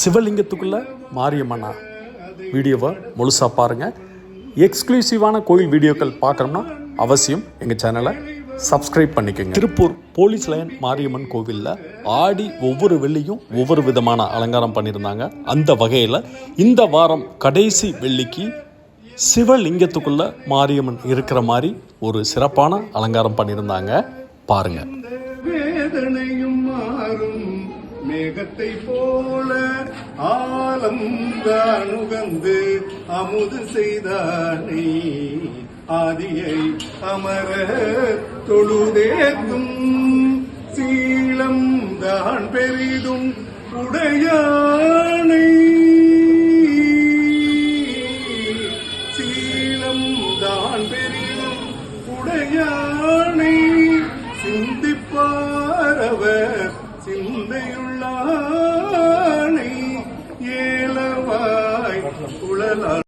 சிவலிங்கத்துக்குள்ளே மாரியம்மனா வீடியோவை முழுசாக பாருங்கள் எக்ஸ்க்ளூசிவான கோயில் வீடியோக்கள் பார்க்குறோம்னா அவசியம் எங்கள் சேனலை சப்ஸ்கிரைப் பண்ணிக்கோங்க. திருப்பூர் போலீஸ் லைன் மாரியம்மன் கோவிலில் ஆடி ஒவ்வொரு வெள்ளியும் ஒவ்வொரு விதமான அலங்காரம் பண்ணியிருந்தாங்க. அந்த வகையில் இந்த வாரம் கடைசி வெள்ளிக்கு சிவலிங்கத்துக்குள்ள மாரியம்மன் இருக்கிற மாதிரி ஒரு சிறப்பான அலங்காரம் பண்ணியிருந்தாங்க. பாருங்கள் வேதனையும் மாறும். மேகத்தை போல ஆலம் உகந்து அமுது செய்தானே. ஆதியை அமர தொழுதேத்தும் சீலம் தான் பெரிதும் உடையானை. சீலம் தான் பெரிதும் உடையானை. சிந்திப்பாரவர் சிந்தையுள்ளானை ஏலவாய் உழலார்